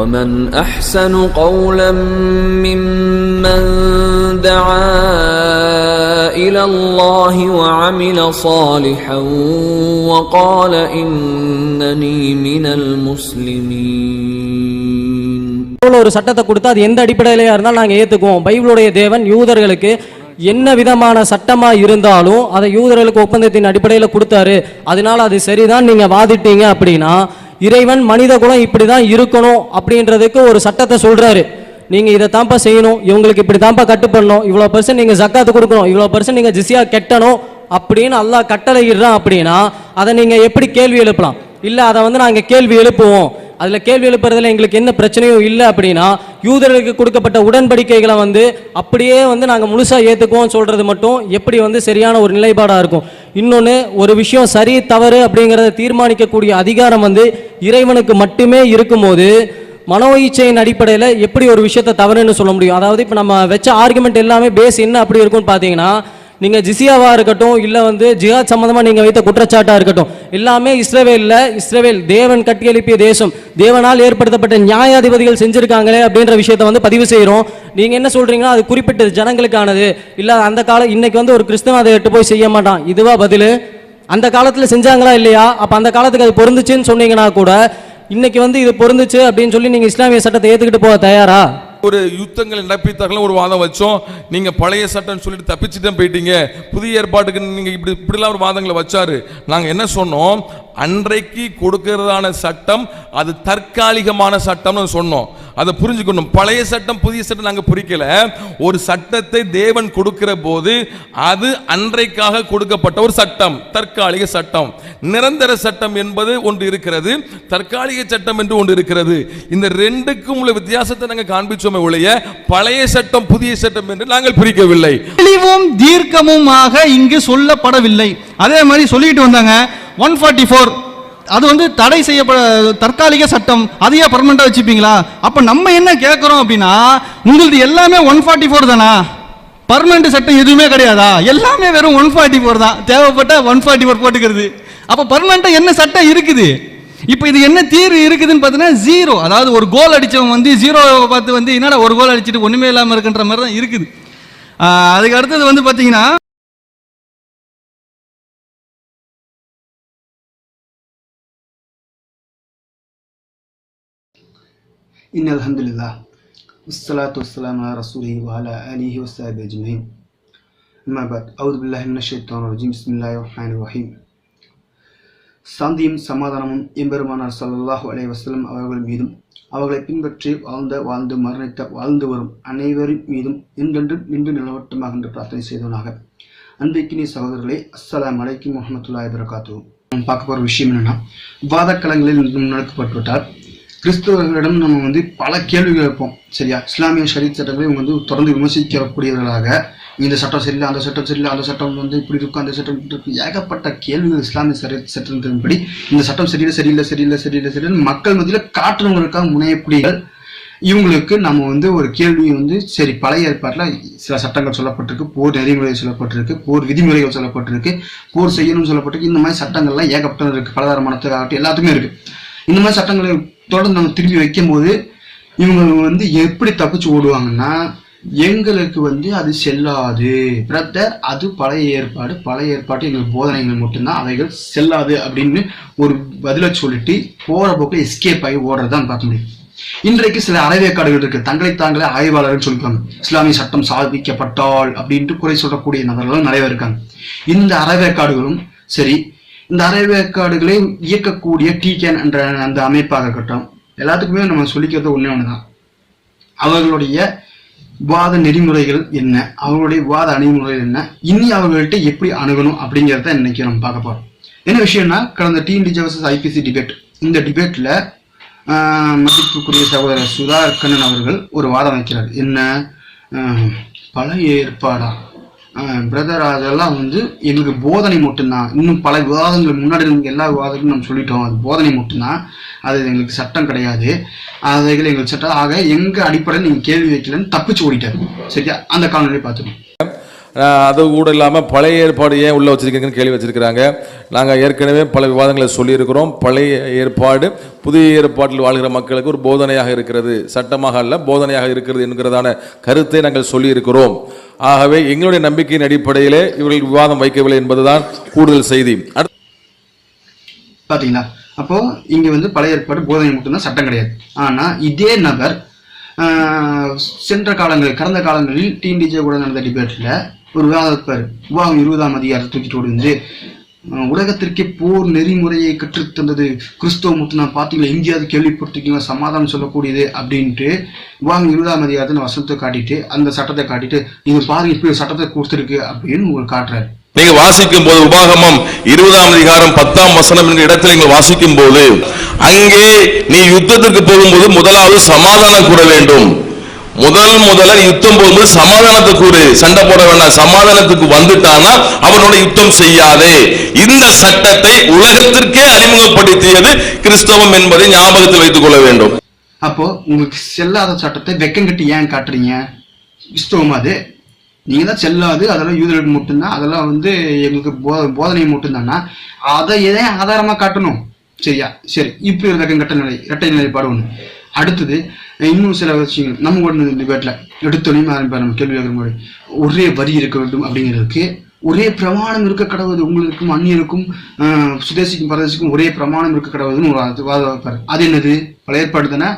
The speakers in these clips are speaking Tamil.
ومن احسن قولا ممن دعا الى الله وعمل صالحا وقال انني من المسلمين பைபிள் ஒரு சட்டத்தை கொடுத்தா அது எந்த அடிப்படையிலையா இருந்தாலும் நாங்கள் ஏற்றுக்குவோம் பைபிளுடைய தேவன் யூதர்களுக்கு என்ன விதமான சட்டமா இருந்தாலும் அதை யூதர்களுக்கு ஒப்பந்தத்தின் அடிப்படையில் கொடுத்தாரு அதனால அது சரிதான் நீங்க வாதிட்டீங்க அப்படின்னா இறைவன் மனித குலம் இப்படி தான் இருக்கணும் அப்படின்றதுக்கு ஒரு சட்டத்தை சொல்கிறாரு நீங்கள் இதை தான்ப்பா செய்யணும் இவங்களுக்கு இப்படி தான்ப்பா கட்டுப்படணும் இவ்வளோ பர்சன்ட் நீங்கள் ஜக்காத்து கொடுக்கணும் இவ்வளோ பர்சன்ட் நீங்கள் ஜிஸியாக கெட்டணும் அப்படின்னு அல்லாஹ் கட்டளையிடுறான் அப்படின்னா அதை நீங்கள் எப்படி கேள்வி எழுப்பலாம்? இல்லை அதை வந்து நாங்கள் கேள்வி எழுப்புவோம். அதில் கேள்வி எழுப்புறதுல எங்களுக்கு என்ன பிரச்சனையும் இல்லை அப்படின்னா யூதர்களுக்கு கொடுக்கப்பட்ட உடன்படிக்கைகளை வந்து அப்படியே வந்து நாங்கள் முழுசாக ஏற்றுக்குவோம் சொல்கிறது மட்டும் எப்படி வந்து சரியான ஒரு நிலைப்பாடாக இருக்கும். இன்னொன்று ஒரு விஷயம் சரி தவறு அப்படிங்கிறத தீர்மானிக்கக்கூடிய அதிகாரம் வந்து இறைவனுக்கு மட்டுமே இருக்கும்போது மனோ இச்சையின் அடிப்படையில் எப்படி ஒரு விஷயத்தை தவறுன்னு சொல்ல முடியும்? அதாவது இப்போ நம்ம வச்ச ஆர்குமெண்ட் எல்லாமே பேஸ் என்ன அப்படி இருக்கும்னு பார்த்தீங்கன்னா நீங்கள் ஜிசியாவாக இருக்கட்டும் இல்லை வந்து ஜிஹாத் சம்மந்தமாக நீங்கள் வைத்த குற்றச்சாட்டாக இருக்கட்டும் எல்லாமே இஸ்ரேவேலில் இஸ்ரவேல் தேவன் கட்டி எழுப்பிய தேசம். தேவனால் ஏற்படுத்தப்பட்ட நியாயாதிபதிகள் செஞ்சுருக்காங்களே அப்படின்ற விஷயத்தை வந்து பதிவு செய்கிறோம் நீங்கள் என்ன சொல்கிறீங்கன்னா அது குறிப்பிட்ட ஜனங்களுக்கானது. இல்லை அந்த காலம் இன்னைக்கு வந்து ஒரு கிறிஸ்தவன் அதை எட்டு போய் செய்ய மாட்டான். இதுவா பதில்? அந்த காலத்தில் செஞ்சாங்களா இல்லையா? அப்போ அந்த காலத்துக்கு அது பொருந்துச்சுன்னு சொன்னீங்கன்னா கூட இன்னைக்கு வந்து இது பொருந்துச்சு அப்படின்னு சொல்லி நீங்கள் இஸ்லாமிய சட்டத்தை ஏற்றுக்கிட்டு போக தயாரா? ஒரு யுத்தங்களை நடப்பித்தார்கள் ஒரு வாதம் வச்சோம். நீங்கள் பழைய சட்டம்னு சொல்லிட்டு தப்பிச்சுட்டே போயிட்டீங்க. புதிய ஏற்பாட்டுக்கு நீங்கள் இப்படி இப்படிலாம் ஒரு வாதங்களை வச்சாரு. நாங்கள் என்ன சொன்னோம்? அன்றைக்கு கொடுக்கிறதான சட்டம் அது தற்காலிகமான சட்டம்னு சொன்னோம். அதை புரிஞ்சுக்கணும். பழைய சட்டம் புதிய சட்டம் நாங்கள் புரிக்கல. ஒரு சட்டத்தை தேவன் கொடுக்கிற போது அது அன்றைக்காக கொடுக்கப்பட்ட ஒரு சட்டம் தற்காலிக சட்டம். நிரந்தர சட்டம் என்பது ஒன்று இருக்கிறது தற்காலிக சட்டம் என்று ஒன்று இருக்கிறது. இந்த ரெண்டுக்கும் உள்ள வித்தியாசத்தை நாங்கள் காண்பிச்சோமே ஒழிய பழைய சட்டம் புதிய சட்டம் என்று நாங்கள் பிரிக்கவில்லை. தெளிவும் தீர்க்கமுமாக இங்கு சொல்லப்படவில்லை. அதே மாதிரி சொல்லிட்டு வந்தாங்க ஒன் ஃபார்ட்டி ஃபோர் அது வந்து தடை செய்யப்பட தற்காலிக சட்டம் அதையே பர்மனண்டா வச்சுப்பீங்களா? அப்ப நம்ம என்ன கேட்குறோம் அப்படின்னா உங்களுது எல்லாமே ஒன் ஃபார்ட்டி ஃபோர் தானா? பர்மனண்ட் சட்டம் எதுவுமே கிடையாதா? எல்லாமே வெறும் ஒன் ஃபார்ட்டி ஃபோர் தான். தேவைப்பட்ட ஒன் ஃபார்ட்டி ஃபோர் போட்டுக்கிறது. அப்ப பர்மனண்டா என்ன சட்டம் இருக்குது? இப்போ இது என்ன தீர்வு இருக்குதுன்னு பார்த்தீங்கன்னா ஜீரோ அதாவது ஒரு கோல் அடித்தவங்க வந்து ஜீரோவை பார்த்து வந்து என்னடா ஒரு கோல் அடிச்சுட்டு ஒன்றுமே இல்லாமல் இருக்குன்ற மாதிரி தான் இருக்குது. அதுக்கு அடுத்தது வந்து பார்த்தீங்கன்னா إن الحمد لله والصلاة والسلام على رسوله وعلى آله وصحبه أجمعين أما بعد أعوذ بالله من الشيطان الرجيم بسم الله الرحمن الرحيم சாந்தியும் சமாதானமும் எம்பெருமானார் ஸல்லல்லாஹு அலைஹி வஸல்லம் அவர்கள் மீதும் அவர்களை பின்பற்றி வாழ்ந்த வாழ்ந்து மரணித்த வாழ்ந்து வரும் அனைவரின் மீதும் என்றென்றும் நின்று நிலவட்டமாக என்று பிரார்த்தனை செய்தவனாக அன்பிக்கினி சகோதரர்களே அஸ்ஸலாமு அலைக்கும் வரஹ்மத்துல்லாஹி வபரகாத்துஹு நம்ம பார்க்க போகிற விஷயம் என்னன்னா வாதக்களங்களில் முன்னெடுக்கப்பட்டுவிட்டால் கிறிஸ்தவர்களிடம் நம்ம வந்து பல கேள்விகள் வைப்போம். சரியா? இஸ்லாமிய ஷரீத் சட்டங்களை இவங்க வந்து தொடர்ந்து விமர்சிக்கக்கூடியவர்களாக இந்த சட்டம் சரியில்லை அந்த சட்டம் சரியில்லை அந்த சட்டம் வந்து இப்படி இருக்கும் அந்த சட்டம் இப்படி இருக்கும் ஏகப்பட்ட கேள்விகள் இஸ்லாமிய சரீத் சட்டத்தின்படி இந்த சட்டம் சரியில்லை சரியில்லை சரியில்லை சரியில்லை சரியில்லை மக்கள் மத்தியில் காட்டுறவங்களுக்காக முனையக்கூடியவர்கள். இவங்களுக்கு நம்ம வந்து ஒரு கேள்வி வந்து சரி பழைய ஏற்பாட்டில் சில சட்டங்கள் சொல்லப்பட்டிருக்கு போர் நெறிமுறை சொல்லப்பட்டிருக்கு போர் விதிமுறைகள் சொல்லப்பட்டிருக்கு போர் செய்யணும்னு சொல்லப்பட்டிருக்கு. இந்த மாதிரி சட்டங்கள்லாம் ஏகப்பட்டது இருக்கு. ஆகட்டும் எல்லாத்துக்குமே இருக்குது இந்த மாதிரி சட்டங்களை தொடர்ந்து நம்ம திரும்பி வைக்கும்போது இவங்க வந்து எப்படி தப்பிச்சு ஓடுவாங்கன்னா எங்களுக்கு வந்து அது செல்லாது. பிரதர் அது பழைய ஏற்பாடு. பழைய ஏற்பாட்டு எங்களுக்கு போதனைகள் மட்டும்தான் அவைகள் செல்லாது அப்படின்னு ஒரு பதிலை சொல்லிட்டு போற போக்கு எஸ்கேப் ஆகி ஓடுறதான் பார்க்க முடியும். இன்றைக்கு சில அறவேக்காடுகள் இருக்கு. தங்களை தாங்களே ஆய்வாளர்கள் சொல்லிப்பாங்க இஸ்லாமிய சட்டம் சாதிக்கப்பட்டால் அப்படின்ட்டு குறை சொல்லக்கூடிய நபர்களும் நிறைய இருக்காங்க. இந்த அறவேக்காடுகளும் சரி இந்த அறவேக்காடுகளை இயக்கக்கூடிய டிகேன் என்ற அந்த அமைப்பாக இருக்கட்டும் எல்லாத்துக்குமே நம்ம சொல்லிக்கிறது ஒன்று ஒன்று தான் அவர்களுடைய வாத நெறிமுறைகள் என்ன? அவர்களுடைய வாத அணுகுமுறைகள் என்ன? இனி அவர்கள்ட்ட எப்படி அணுகணும் அப்படிங்கிறத இன்னைக்கு நம்ம பார்க்க போறோம். என்ன விஷயம்னா கடந்த டிஎன்டி வர்சஸ் ஐபிசி டிபேட் இந்த டிபேட்ல மதிப்புக்குரிய சகோதரர் சுதா கண்ணன் அவர்கள் ஒரு வாதம் வைக்கிறார். என்ன? பல ஏற்பாடா? பிரதர் அதெல்லாம் வந்து எங்களுக்கு போதனை மட்டும்தான். இன்னும் பல விவாதங்கள் முன்னாடி இருந்த எல்லா விவாதங்களும் நம்ம சொல்லிட்டோம். அது போதனை மட்டும்தான். அது எங்களுக்கு சட்டம் கிடையாது. அதுகள் எங்களுக்கு சட்டம் ஆக எங்கள் அடிப்படையில் நீங்க கேள்வி வைக்கலன்னு தப்பிச்சு ஓடிட்டாரு. சரியா? அந்த காலநிலை பார்த்துக்கோங்க அது கூட இல்லாமல் பழைய ஏற்பாடு ஏன் உள்ளே வச்சுருக்கீங்கன்னு கேள்வி வச்சுருக்கிறாங்க. நாங்கள் ஏற்கனவே பல விவாதங்களை சொல்லியிருக்கிறோம். பழைய ஏற்பாடு புதிய ஏற்பாட்டில் வாழ்கிற மக்களுக்கு ஒரு போதனையாக இருக்கிறது. சட்டமாக அல்ல போதனையாக இருக்கிறது என்கிறதான கருத்தை நாங்கள் சொல்லியிருக்கிறோம். ஆகவே எங்களுடைய நம்பிக்கையின் அடிப்படையிலே இவர்கள் விவாதம் வைக்கவில்லை என்பதுதான் கூடுதல் செய்தி. பாத்தீங்களா? அப்போ இங்க வந்து பழைய ஏற்பாடு போதனை மட்டும்தான் சட்டம் கிடையாது. ஆனா இதே நபர் ஆஹ், சென்ற காலங்களில் கடந்த காலங்களில் டிஎன்டிஜே கூட நடந்த டிபேட்ல ஒரு விவாதப்பார் விவாகம் இருபதாம் அதிகாரத்தை தூக்கிட்டு ஓடி உலகத்திற்கே போர் நெறிமுறையை கற்றுத்தந்தது கிறிஸ்தவ மட்டும் நான் பார்த்தீங்களா? எங்கேயாவது கேள்விப்பட்டிருக்கீங்களா? சமாதானம் சொல்லக்கூடியது அப்படின்ட்டு வாங்க இருபதாம் அதிகாரத்தை நான் வசனத்தை காட்டிட்டு அந்த சட்டத்தை காட்டிட்டு இது பாருங்க இப்படி சட்டத்தை கொடுத்துருக்கு அப்படின்னு உங்களுக்கு காட்டுறாரு. நீங்க வாசிக்கும் போது உபாகமம் இருபதாம் அதிகாரம் பத்தாம் வசனம் என்கிற இடத்துல நீங்கள் வாசிக்கும் போது அங்கே நீ யுத்தத்துக்கு போகும்போது முதலாவது சமாதானம் கூற வேண்டும். முதல் முதல்ல யுத்தம் போகும்போது சமாதானத்தை கூறு சண்டை போட வேண்டாம். சமாதானத்துக்கு வந்துட்டானா அவனோட யுத்தம் செய்யாதே. இந்த சட்டத்தை உலகத்திற்கே அறிமுகப்படுத்தியது கிறிஸ்தவம் என்பதை ஞாபகத்தில் வைத்துக் கொள்ள வேண்டும். அப்போ உங்களுக்கு செல்லாத சட்டத்தை வெக்கம் கட்டி ஏன் காட்டுறீங்க? கிறிஸ்தவம் அது. நீங்க தான் செல்லாது அதெல்லாம் யூதர்களுக்கு மட்டும்தான் அதெல்லாம் வந்து எங்களுக்கு போ போதனை மட்டும்தானா? அதை ஏன் ஆதாரமா காட்டணும்? சரியா? சரி இப்படி ஒரு வெக்கம் கட்ட நிலை இரட்டை நிலைப்பாடு ஒண்ணு. அடுத்தது இன்னும் சில விஷயங்கள். நம்ம ஒன்று டிபேட்டில் எடுத்தோனையும் ஆரம்பிப்பார் நம்ம கேள்வி கேட்கிற மாதிரி ஒரே வரி இருக்க வேண்டும் அப்படிங்கிறதுக்கு ஒரே பிரமாணம் இருக்க கடவுது உங்களுக்கும் அந்நியருக்கும் சுதேசிக்கும் பரதேசிக்கும் ஒரே பிரமாணம் இருக்க கடவுதுன்னு ஒரு வாத வாதம் அது என்னது? பழைய ஏற்பாடு தானே?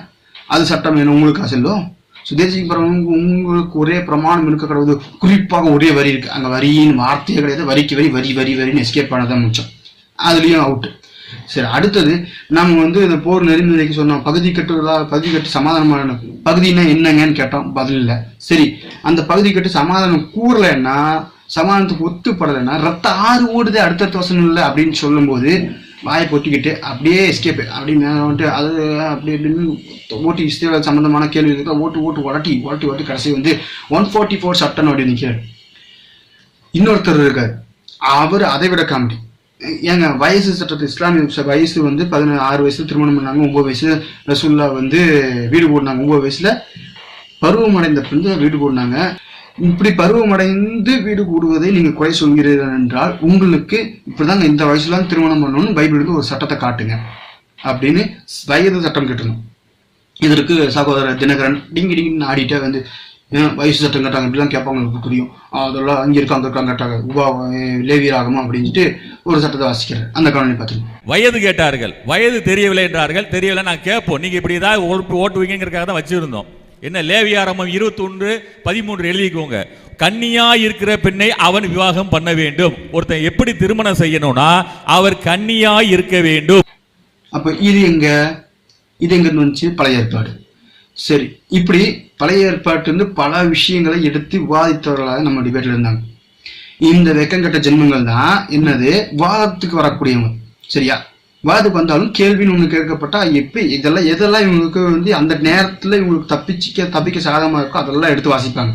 அது சட்டம் என்ன உங்களுக்கு செல்லும் சுதேசிக்கு பரவனுக்கு உங்களுக்கு ஒரே பிரமாணம் இருக்க கடவுது. குறிப்பாக ஒரே வரி இருக்கு. அங்கே வரியின் வார்த்தையே கிடையாது. வரிக்கு வரி வரி வரி வரின்னு எஸ்கேப் பண்ணதான் மிச்சம். அதுலேயும் அவுட்டு சரி அடுத்தது நம்ம வந்து இந்த போர் நெறிமுறைக்கு சொன்னோம். பகுதி கட்டுகளா பகுதி கட்டு சமாதானமான பகுதினா என்னங்கன்னு கேட்டோம் பதில் இல்லை. சரி அந்த பகுதி கட்டு சமாதானம் கூறலைன்னா சமாதானத்துக்கு ஒத்துப்படலைன்னா ரத்த ஆறு ஓடுது அடுத்த வசனம் இல்லை அப்படின்னு சொல்லும்போது வாயை பொட்டிக்கிட்டு அப்படியே எஸ்கேப் அப்படின்னு வந்துட்டு அது அப்படி அப்படின்னு ஓட்டு இஸ்ரேல் சம்மந்தமான கேள்வி இருக்கா ஓட்டு ஓட்டு உரட்டி உரட்டி ஓட்டு கடைசி வந்து ஒன் ஃபார்ட்டி ஃபோர் சட்டன் அப்படி நிற்கிறார் இன்னொருத்தர் இருக்கார். அவர் அதை விட காமெடி ஏங்க வயசு சட்டத்தை இஸ்லாமிய வயசு வந்து பதினாறு ஆறு வயசுல திருமணம் பண்ணாங்க ஒன்பது வயசுல ரசூல்லா வந்து வீடு போடினாங்க. ஒன்பது வயசுல பருவமடைந்த பின் தான் வீடு கூடினாங்க இப்படி பருவமடைந்து வீடு கூடுவதை நீங்க குறை சொல்கிறீர்கள் என்றால் உங்களுக்கு இப்படிதாங்க இந்த வயசுல திருமணம் பண்ணணும்னு பைபிளுக்கு ஒரு சட்டத்தை காட்டுங்க அப்படின்னு வயது சட்டம் கட்டணும். இதற்கு சகோதரர் தினகரன் டிங்கி டிங்கின்னு ஆடிட்டே வந்து வயசு சட்டம் கட்டாங்க. இப்படிலாம் கேட்பாங்க உங்களுக்கு புரியும். அதெல்லாம் அங்கே இருக்காங்க அங்கே இருக்காங்க கேட்டாங்க. உபா லேவியராகமா அப்படின்ட்டு ஒரு சட்டத்தை வாசிக்கிறார். அந்த காணொலி பார்த்துருங்க. வயது கேட்டார்கள். வயது தெரியவில்லை என்றார்கள். தெரியவில்லை நான் கேட்போம். நீங்க இப்படி ஏதாவது ஓட்டு ஓட்டுவீங்கிறதுக்காக தான் வச்சிருந்தோம். என்ன லேவியாரமம் இருபத்தொன்று பதிமூன்று எழுதிக்கோங்க. கன்னியா இருக்கிற பெண்ணை அவன் விவாகம் பண்ண வேண்டும். ஒருத்தன் எப்படி திருமணம் செய்யணும்னா அவர் கன்னியா இருக்க வேண்டும். அப்போ இது எங்க? இது எங்க வந்துச்சு பழைய ஏற்பாடு. சரி இப்படி பழைய ஏற்பாட்டிலிருந்து பல விஷயங்களை எடுத்து விவாதித்தவர்களாக நம்ம டிபேட்ல இருந்தாங்க. இந்த வெக்கங்கட்ட ஜென்மங்கள் தான் என்னது? வாதத்துக்கு வரக்கூடியவங்க. சரியா? வாதத்துக்கு வந்தாலும் கேள்வின்னு ஒன்று கேட்கப்பட்டா எப்போ இதெல்லாம் எதெல்லாம் இவங்களுக்கு வந்து அந்த நேரத்தில் இவங்களுக்கு தப்பிச்சிக்க தப்பிக்க சாதகமாக இருக்கோ அதெல்லாம் எடுத்து வாசிப்பாங்க.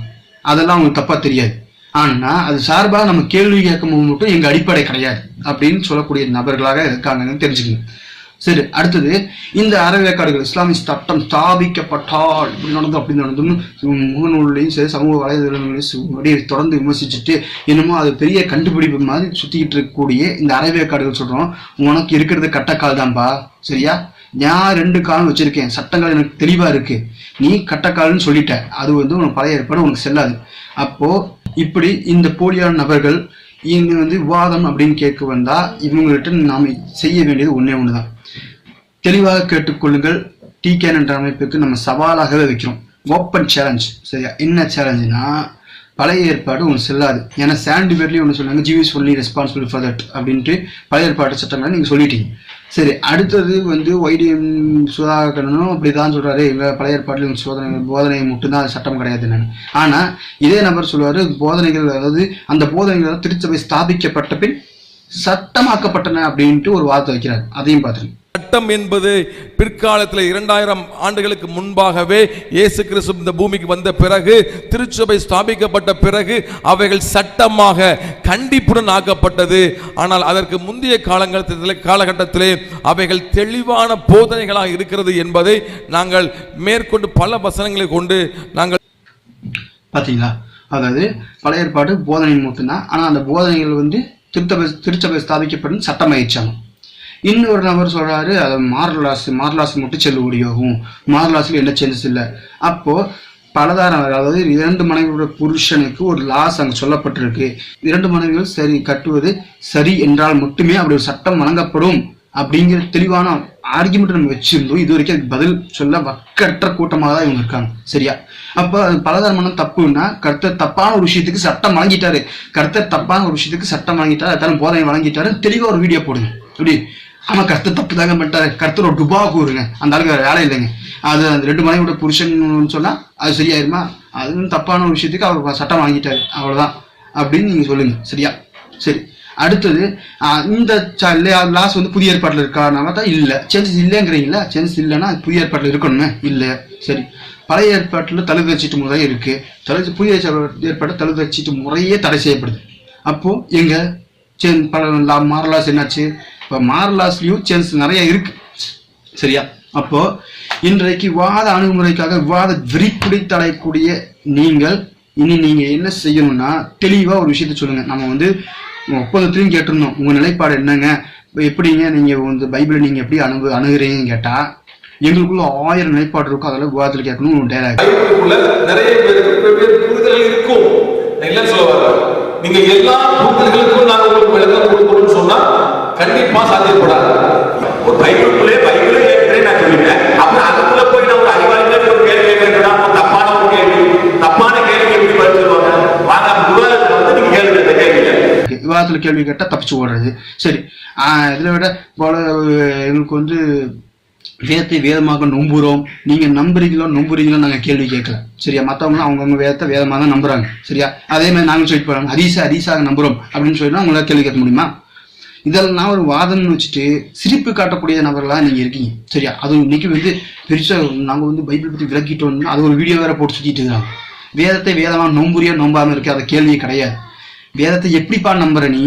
அதெல்லாம் அவங்களுக்கு தப்பாக தெரியாது. ஆனால் அது சார்பாக நம்ம கேள்வி கேட்கும் போது மட்டும் எங்கள் அடிப்படை கிடையாது அப்படின்னு சொல்லக்கூடிய நபர்களாக இருக்காங்கன்னு தெரிஞ்சுக்கணும். சரி அடுத்தது இந்த அறவேக்காடுகள் இஸ்லாமிய சட்டம் ஸ்தாபிக்கப்பட்டால் இப்படி நடந்தோம் அப்படி நடந்தும் முகநூல்லையும் சரி சமூக வலைதளங்களையும் அப்படியே தொடர்ந்து விமர்சிச்சுட்டு என்னமோ அது பெரிய கண்டுபிடிப்பு மாதிரி சுற்றிக்கிட்டு இருக்கக்கூடிய இந்த அறவேக்காடுகள் சொல்கிறோம் உனக்கு இருக்கிறது கட்டக்கால் தான்பா சரியா? நான் ரெண்டு காலம் வச்சுருக்கேன் சட்டங்கள் எனக்கு தெளிவாக இருக்குது நீ கட்டக்கால்னு சொல்லிட்ட அது வந்து உனக்கு பழைய ஏற்பாடு உனக்கு செல்லாது. அப்போது இப்படி இந்த போலியான நபர்கள் இங்கே வந்து விவாதம் அப்படின்னு கேட்க வந்தால் இவங்கள்ட்ட நாம செய்ய வேண்டியது ஒன்று தான் தெளிவாக கேட்டுக்கொள்ளுங்கள். டிகேன் என்ற அமைப்புக்கு நம்ம சவாலாகவே வைக்கிறோம் ஓப்பன் சேலஞ்ச் சரியா? என்ன சேலஞ்சுனா பழைய ஏற்பாடு ஒன்று செல்லாது. ஏன்னா சாண்டி பேர்லேயும் ஒன்று சொன்னாங்க ஜிவிஸ் ஒன்லி ரெஸ்பான்சிபிள் ஃபார் தட் அப்படின்ட்டு பழைய ஏற்பாடு சட்டங்களை நீங்கள் சொல்லிட்டீங்க. சரி அடுத்தது வந்து ஒய்டிஎம் சுதாகரனும் அப்படி தான் சொல்கிறாரு எங்கள் பழைய ஏற்பாட்டில் சோதனை போதனை மட்டும்தான் அது சட்டம் கிடையாது என்னென்னு. ஆனால் இதே நபர் சொல்லுவார் போதனைகள் அதாவது அந்த போதனைகள் திருச்சபை ஸ்தாபிக்கப்பட்ட பின் சட்டமாக்கப்பட்டன அப்படின்ட்டு ஒரு வார்த்தை வைக்கிறார். அதையும் பார்த்துருங்க. சட்டம் என்பது பிற்காலத்தில் இரண்டாயிரம் ஆண்டுகளுக்கு முன்பாகவே இயேசு கிறிஸ்து இந்த பூமிக்கு வந்த பிறகு திருச்சபை ஸ்தாபிக்கப்பட்ட பிறகு அவைகள் சட்டமாக கண்டிப்புடன் ஆக்கப்பட்டது. ஆனால் அதற்கு முந்தைய காலகட்டத்திலே காலகட்டத்திலே அவைகள் தெளிவான போதனைகளாக இருக்கிறது என்பதை நாங்கள் மேற்கொண்டு பல வசனங்களை கொண்டு நாங்கள் பார்த்தீங்களா? அதாவது பழைய ஏற்பாடு போதனை மட்டும்தான் ஆனால் அந்த போதனைகள் வந்து திருத்தபை திருச்சபை ஸ்தாபிக்கப்படும் சட்டமாயிடுச்சாங்க இன்னொரு நபர் சொல்கிறாரு அது மார்லாஸ் மார்லாஸ் மட்டும் செல்லுபடியாகும் மார்லாஸில் என்ன சேஞ்சஸ் இல்லை. அப்போது பலதாரம் அதாவது இரண்டு மனைவியோட புருஷனுக்கு ஒரு லாஸ் அங்கே சொல்லப்பட்டிருக்கு. இரண்டு மனைவிகள் சரி கட்டுவது சரி என்றால் மட்டுமே அப்படி ஒரு சட்டம் வழங்கப்படும் அப்படிங்கிற தெளிவான ஆர்குமெண்ட் நம்ம வச்சிருந்தோம். இது வரைக்கும் அதுக்கு பதில் சொல்ல வக்கற்ற கூட்டமாக தான் இவங்க இருக்காங்க. சரியா? அப்போ அது பலதரமான தப்புன்னா கருத்தர் தப்பான ஒரு விஷயத்துக்கு சட்டம் வழங்கிட்டாரு. கருத்தர் தப்பான ஒரு விஷயத்துக்கு சட்டம் வழங்கிட்டாரு. அதான போதனை வழங்கிட்டாரு தெளிவாக ஒரு வீடியோ போடுங்க. அப்படி ஆமா கர்த்தர் தப்பு தாங்க பண்ணிட்டாரு. கர்த்தர் ஒரு டுபா கூறுங்க. அந்த ஆளுக்கு வேலை இல்லைங்க. அது அந்த ரெண்டு மனைவியோட புருஷன் சொன்னா அது சரியாயிருமா? அது தப்பான ஒரு விஷயத்துக்கு அவர் சட்டம் வாங்கிட்டாரு. அவ்வளவுதான். அப்படின்னு நீங்க சொல்லுங்க. சரியா? சரி. அடுத்தது இந்த லாஸ் வந்து புதிய ஏற்பாட்டில் இருக்கானால தான் இல்லை. சேஞ்சஸ் இல்லைங்கிறீங்களா? சேஞ்சஸ் இல்லைன்னா புதிய ஏற்பாட்டில் இருக்கணுமே? இல்லை. சரி. பழைய ஏற்பாட்டில் தழுவு வச்சுட்டு முறை இருக்கு. தழுவு புதிய ஏற்பாட்டில் தழுவு வச்சுட்டு முறையே தடை செய்யப்படுது. அப்போ எங்க? சே பல மாரலாஸ் என்னாச்சு? இப்போ மாரலாஸ்லயும் சேன்ஸ் நிறைய இருக்கு. சரியா? அப்போ இன்றைக்கு வாத அணுகுமுறைக்காக விவாத விரிப்புடி தடையக்கூடிய நீங்கள் இனி நீங்க என்ன செய்யணும்னா தெளிவா ஒரு விஷயத்த சொல்லுங்க. நம்ம வந்து ஒப்பந்தத்திலையும் கேட்டிருந்தோம். உங்க நிலைப்பாடு என்னங்க? எப்படிங்க நீங்க வந்து பைபிளை நீங்க எப்படி அணுகு அணுகுறீங்கன்னு கேட்டா எங்களுக்குள்ள ஆயிரம் நிலைப்பாடு இருக்கும் அதெல்லாம் விவாதத்தில் கேட்கணும் ஒரு டைலாக் நிறைய பேருக்கு புரிதல் இருக்கும். சொல்ல நீங்க எல்லா புரிதல்களுக்கும் நாங்கள் உங்களுக்கு விளக்கம் கொடுக்கணும்னு சொன்னா கண்டிப்பா சாத்தியப்படாது ஒரு பைபிளுக்குள்ளே பைபிளே ஏற்கனவே நான் சொல்லிட்டேன். அப்புறம் அதுக்குள்ள போய் நான் ஒரு அறிவாளிகளே ஒரு கேள்வி கேட்கிறா தப்பான ஒரு கேள்வி. தப்பான கேள்வி எப்படி பதில் சொல்லுவாங்க? வாங்க விவாதத்தை வந்து நீங்க கேள்வி கேட்ட கேள்வி விவாதத்தில் கேள்வி கேட்டால் தப்பிச்சு ஓடுறது. சரி. இதில் விட போல எங்களுக்கு வந்து வேதத்தை வேதமாக நம்புகிறோம் நீங்கள் நம்புறீங்களோ நம்புறீங்களோ நாங்கள் கேள்வி கேட்கல. சரியா? மற்றவங்களும் அவங்கவுங்க வேதத்தை வேதமாக தான் நம்புறாங்க. சரியா? அதே மாதிரி நாங்களும் சொல்லிட்டு போறாங்க ஹதீஸ ஹதீஸாக நம்புகிறோம் அப்படின்னு சொல்லிட்டு அவங்களால கேள்வி கேட்க முடியுமா? இதெல்லாம் ஒரு வாதம்னு வச்சுட்டு சிரிப்பு காட்டக்கூடிய நபர்களாக நீங்கள் இருக்கீங்க. சரியா? அது இன்னைக்கு வந்து பெருசாக நாங்கள் வந்து பைபிள் பற்றி விளக்கிட்டோம்னா அது ஒரு வீடியோ வேற போட்டு சுற்றிட்டு இருக்காங்க. வேதத்தை வேதமாக நம்புறியா நோம்பாமல் இருக்கு அது கேள்வியே கிடையாது. வேதத்தை எப்படிப்பா நம்புற நீ?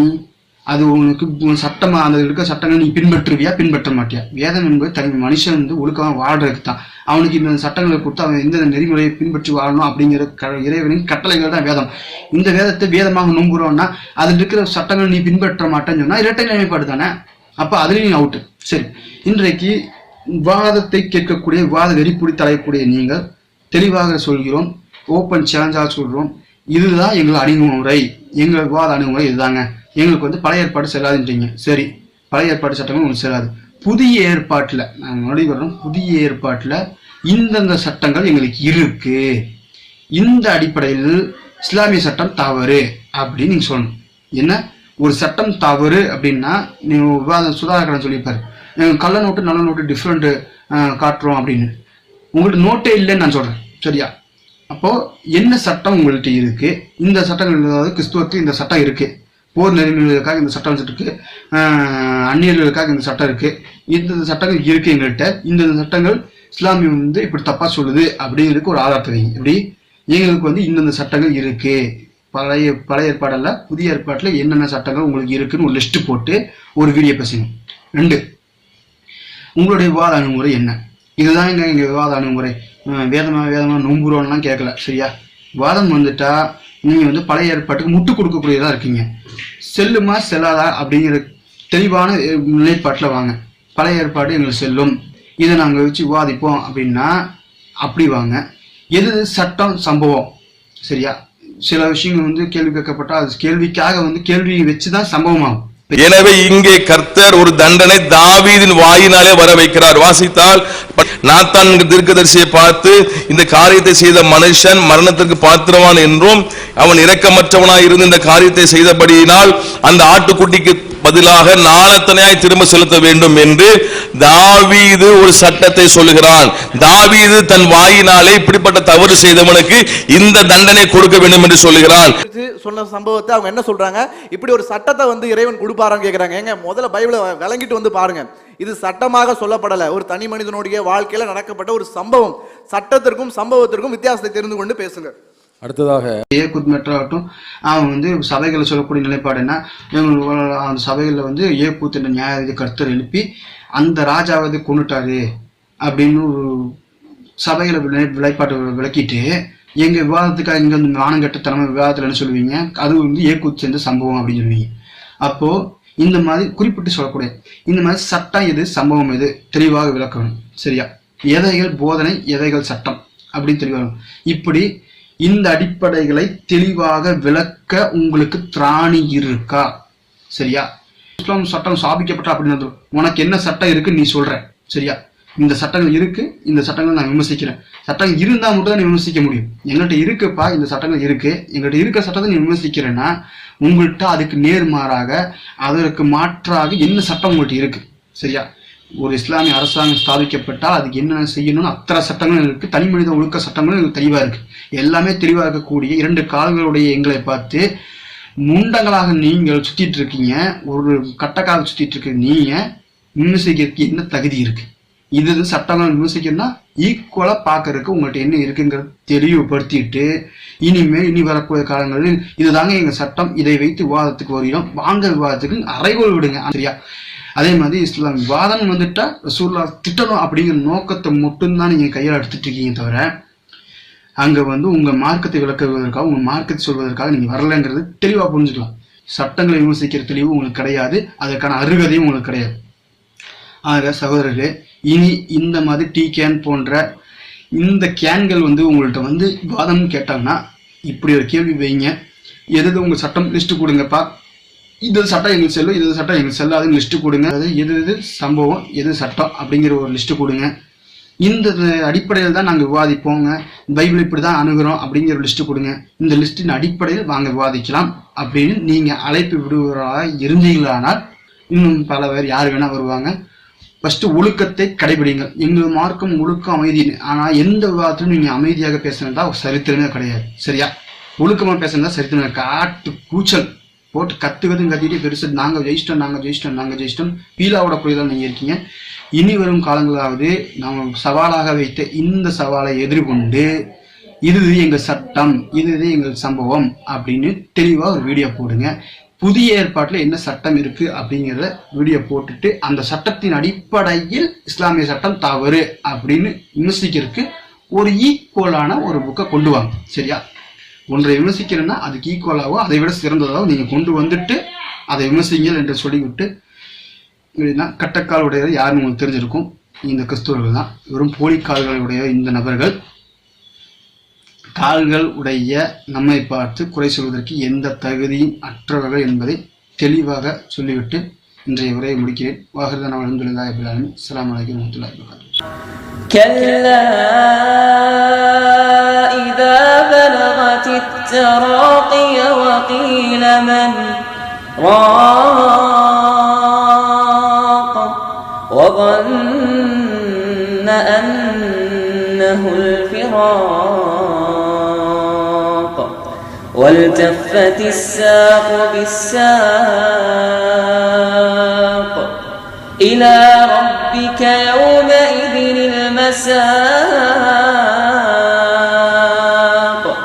அது உனக்கு சட்டமாக அந்த இருக்க சட்டங்கள் நீ பின்பற்றுவியா பின்பற்ற மாட்டியா? வேதம் என்பது தனி மனுஷன் வந்து ஒழுக்கமாக வாழ்றதுக்கு தான். அவனுக்கு இந்த சட்டங்களை கொடுத்து அவன் எந்த நெறிமுறையை பின்பற்றி வாழணும் அப்படிங்கிற க இறைவனின் கட்டளைகள் தான் வேதம். இந்த வேதத்தை வேதமாக நம்புறோம்னா அதில் இருக்கிற சட்டங்கள் நீ பின்பற்ற மாட்டேன்னு சொன்னால் இரட்டை நிலைப்பாடு தானே? அப்போ அதுலேயும் நீ அவுட்டு சரி. இன்றைக்கு விவாதத்தை கேட்கக்கூடிய விவாத வெறிப்புடி தலையக்கூடிய நீங்கள் தெளிவாக சொல்கிறோம் ஓப்பன் சேலஞ்சாக சொல்கிறோம் இதுதான் எங்கள் அணுகுமுறை. எங்கள் விவாத அணுகுமுறை இதுதாங்க. எங்களுக்கு வந்து பழைய ஏற்பாடு செல்லாதுன்றீங்க சரி பழைய ஏற்பாடு சட்டங்கள் உங்களுக்கு செல்லாது புதிய ஏற்பாட்டில் நாங்கள் மறுபடியும் வர்றோம் புதிய ஏற்பாட்டில் இந்தந்த சட்டங்கள் எங்களுக்கு இருக்கு. இந்த அடிப்படையில் இஸ்லாமிய சட்டம் தவறு அப்படின்னு நீங்கள் சொல்லணும். என்ன? ஒரு சட்டம் தவறு அப்படின்னா நீங்கள் விவாதம் சுதாகரன் சொல்லியிருப்பார். எங்கள் கள்ள நோட்டு நல்ல நோட்டு டிஃப்ரெண்ட்டு காட்டுறோம் அப்படின்னு. உங்கள்கிட்ட நோட்டே இல்லைன்னு நான் சொல்கிறேன் சரியா? அப்போது என்ன சட்டம் உங்கள்கிட்ட இருக்குது இந்த சட்டங்கள் அதாவது கிறிஸ்துவத்தில் இந்த சட்டம் இருக்குது போர் நெறிமுறைகளுக்காக இந்த சட்டம் வச்சுருக்கு. அந்நியர்களுக்காக இந்த சட்டம் இருக்குது இந்த சட்டங்கள் இருக்குது எங்கள்கிட்ட இந்த சட்டங்கள் இஸ்லாமியம் வந்து இப்படி தப்பாக சொல்லுது அப்படிங்கிறதுக்கு ஒரு ஆதாரத்தை வைங்க எப்படி? எங்களுக்கு வந்து இந்தந்த சட்டங்கள் இருக்குது பழைய பழைய ஏற்பாடல்ல புதிய ஏற்பாட்டில் என்னென்ன சட்டங்கள் உங்களுக்கு இருக்குன்னு ஒரு லிஸ்ட்டு போட்டு ஒரு வீடியோ பேசுங்க. ரெண்டு உங்களுடைய விவாத அணுகுமுறை என்ன? இதுதான் எங்கள் எங்கள் விவாத அணுகுமுறை. வேதமாக வேதமாக வேதமா கேட்கல சரியா? வாதம் வந்துட்டால் நீங்கள் வந்து பழைய ஏற்பாட்டுக்கு முட்டு கொடுக்கக்கூடியதாக இருக்கீங்க. செல்லுமா செல்லாதா அப்படிங்கிற தெளிவான நிலைப்பாட்டில் வாங்க. பழைய ஏற்பாடு எங்களுக்கு செல்லும். இதை நாங்கள் வச்சு விவாதிப்போம் அப்படின்னா அப்படி வாங்க. எது சட்டம் சம்பவம்? சரியா? சில விஷயங்கள் வந்து கேள்வி கேட்கப்பட்டால் அது கேள்விக்காக வந்து கேள்விங்க வச்சு தான் சம்பவமாகும். எனவே இங்கே கர்த்தர் ஒரு தண்டனை தாவீதின் வாயினாலே வர வைக்கிறார். வாசித்தால் நாத்தான் தீர்க்கதரிசியை பார்த்து இந்த காரியத்தை செய்த மனுஷன் மரணத்திற்கு பாத்திரவான் என்றும் அவன் இரக்கமற்றவனாய் இருந்து இந்த காரியத்தை செய்தபடியினால் அந்த ஆட்டுக்குட்டிக்கு பதிலாக நாளத்தனையாய் திரும்ப செலுத்த வேண்டும் என்று தாவீது ஒரு சட்டத்தை சொல்லுகிறான். தாவீது தன் வாயினாலே இப்படிப்பட்ட தவறு செய்தவனுக்கு இந்த தண்டனை கொடுக்க வேண்டும் என்று சொல்லுகிறான். சொன்ன சம்பவத்தை அவங்க என்ன சொல்றாங்க? இப்படி ஒரு சட்டத்தை வந்து இறைவன் கொடுப்பாரான்னு கேக்குறாங்க. ஏங்க முதல்ல பைபிளை விளங்கிட்டு வந்து பாருங்க. இது சட்டமாக சொல்லப்படல. ஒரு தனி மனிதனுடைய வாழ்க்கையில நடக்கப்பட்ட ஒரு சம்பவம். சட்டத்திற்கும் சம்பவத்திற்கும் வித்தியாசத்தை தெரிந்து கொண்டு பேசுங்க. அடுத்ததாக ஏகுத் ஆகட்டும் அவன் வந்து சபைகளை சொல்லக்கூடிய நிலைப்பாடு என்ன? இவங்க அந்த சபைகளில் வந்து ஏகூத் என்ற நியாயத்தை கருத்தர் எழுப்பி அந்த ராஜாவை கொண்டுட்டாரு அப்படின்னு ஒரு சபைகளை விளைப்பாட்டு விளக்கிட்டு எங்கள் விவாதத்துக்காக இங்கே வந்து மானங்கட்ட தலைமை விவாதத்தில் என்ன சொல்லுவீங்க? அது வந்து ஏகூத் சேர்ந்த சம்பவம் அப்படின்னு சொல்லுவீங்க. அப்போது இந்த மாதிரி குறிப்பிட்டு சொல்லக்கூடிய இந்த மாதிரி சட்டம் எது? சம்பவம் எது? தெளிவாக விளக்கணும். சரியா? எதைகள் போதனை எதைகள் சட்டம் அப்படின்னு தெளிவாக இப்படி இந்த அடிப்படைகளை தெளிவாக விளக்க உங்களுக்கு திராணி இருக்கா? சரியா? இஸ்லாம் சட்டம் சாபிக்கப்பட்ட அப்படின்னு உனக்கு என்ன சட்டம் இருக்குன்னு நீ சொல்ற. சரியா? இந்த சட்டங்கள் இருக்கு இந்த சட்டங்கள் நான் விமர்சிக்கிறேன். சட்டம் இருந்தா மட்டும் தான் விமர்சிக்க முடியும். எங்கள்கிட்ட இருக்குப்பா இந்த சட்டங்கள் இருக்கு. எங்கள்கிட்ட இருக்க சட்டத்தை நீ விமர்சிக்கிறேன்னா உங்கள்கிட்ட அதுக்கு நேர்மாறாக அதற்கு மாற்றாக என்ன சட்டம் உங்கள்கிட்ட இருக்கு? சரியா? ஒரு இஸ்லாமிய அரசாங்கம் ஸ்தாபிக்கப்பட்டால் அதுக்கு என்னென்ன செய்யணும்னு அத்தனை சட்டங்களும் இருக்கு. தனி மனித ஒழுக்க சட்டங்களும் எனக்கு தெளிவா இருக்கு. எல்லாமே தெளிவாக இருக்கக்கூடிய இரண்டு கால்களுடைய எங்களை பார்த்து முண்டங்களாக நீங்கள் சுத்திட்டு இருக்கீங்க ஒரு கட்டக்காக சுத்திட்டு இருக்க நீங்க விமர்சிக்கிறதுக்கு என்ன தகுதி இருக்கு? இது இது சட்டங்கள் விமர்சிக்கணும்னா ஈக்குவலா பார்க்கறதுக்கு உங்கள்கிட்ட என்ன இருக்குங்கிறத தெளிவுபடுத்திட்டு இனிமேல் இனி வரக்கூடிய காலங்களில் இதுதாங்க எங்க சட்டம் இதை வைத்து விவாதத்துக்கு வருகிறோம். வாங்க விவாதத்துக்கு அறைகோல் விடுங்க சரியா அதே மாதிரி இஸ்லாம் விவாதம் வந்துட்டா ரசூல்லா திட்டணும் அப்படிங்கிற நோக்கத்தை மட்டும்தான் நீங்க கையில் எடுத்துட்டு இருக்கீங்க தவிர அங்க வந்து உங்க மார்க்கத்தை விளக்குவதற்காக உங்க மார்க்கத்தை சொல்வதற்காக நீங்க வரலங்கிறது தெளிவா புரிஞ்சுக்கலாம். சட்டங்களை விமர்சிக்கிற தெளிவு உங்களுக்கு கிடையாது. அதற்கான அருகதையும் உங்களுக்கு கிடையாது. ஆக சகோதரர்களே இனி இந்த மாதிரி டீ கேன் போன்ற இந்த கேன்கள் வந்து உங்கள்கிட்ட வந்து வாதம் கேட்டாங்கன்னா இப்படி ஒரு கேள்வி வைங்க. எது எது உங்க சட்டம் லிஸ்ட் கொடுங்கப்பா. இது சட்டம் எங்களுக்கு செல்லும் இது சட்டம் எங்களுக்கு செல்லாதுன்னு லிஸ்ட் கொடுங்க. அதாவது எது எது சம்பவம் எது சட்டம் அப்படிங்கிற ஒரு லிஸ்ட் கொடுங்க. இந்த அடிப்படையில் தான் நாங்கள் விவாதிப்போங்க. பைபிள் இப்படி தான் அணுகிறோம் அப்படிங்கிற லிஸ்ட்டு கொடுங்க. இந்த லிஸ்ட்டின் அடிப்படையில் வாங்க விவாதிக்கலாம் அப்படின்னு நீங்கள் அழைப்பு விடுவதாக இருந்தீங்களானால் இன்னும் பல பேர் யார் வேணால் வருவாங்க. ஃபஸ்ட்டு ஒழுக்கத்தை கடைபிடிங்கள். எங்கள் மார்க்கம் ஒழுக்கம் அமைதின்னு ஆனால் எந்த விவாதத்திலும் நீங்கள் அமைதியாக பேசுனதா சரித்திரமே கிடையாது. சரியா? ஒழுக்கமாக பேசுனதா சரித்திரமே காட்டு கூச்சல். போட்டு கத்து கத்திட்டு பெருசு நாங்கள் ஜெயிச்சிட்டோம் நாங்கள் ஜெயிச்சிட்டோம் நாங்கள் ஜெயிச்சிட்டோம். பீலாவோட புரிதல் நீங்கள் இருக்கீங்க. இனி வரும் காலங்களாவது நாம் சவாலாக வைத்த இந்த சவாலை எதிர்கொண்டு இது எங்கள் சட்டம் இது எங்கள் சம்பவம் அப்படின்னு தெளிவாக ஒரு வீடியோ போடுங்க. புதிய ஏற்பாட்டில் என்ன சட்டம் இருக்கு அப்படிங்கிறத வீடியோ போட்டுட்டு அந்த சட்டத்தின் அடிப்படையில் இஸ்லாமிய சட்டம் தவறு அப்படின்னு விமர்சிக்கிறதுக்கு ஒரு ஈக்குவலான ஒரு புக்கை கொண்டு வாங்க. சரியா? ஒன்றை விமர்சிக்கிறேன்னா அதுக்கு ஈக்குவலாகவோ அதை விட சிறந்ததாகவோ நீங்கள் கொண்டு வந்துட்டு அதை விமர்சிங்கள் என்று சொல்லிவிட்டு இப்படின்னா கட்டக்கால் உடையவர் யாருன்னு உங்களுக்கு தெரிஞ்சிருக்கும். இந்த கிறிஸ்துவர்கள் தான். வெறும் போலி கால்களுடைய இந்த நபர்கள் கால்கள் உடைய நம்மை பார்த்து குறை சொல்வதற்கு எந்த தகுதியும் அற்றவர்கள் என்பதை தெளிவாக சொல்லிவிட்டு இன்றைய உரையை முடிக்கிறேன். வாகர்தான் அலமதுல்லா அபிலாலும் அஸ்லாம் வலைக்கம் வரமத்துல்லாஹி أنه الفراق والتفت الساق بالساق إلى ربك يومئذ المساق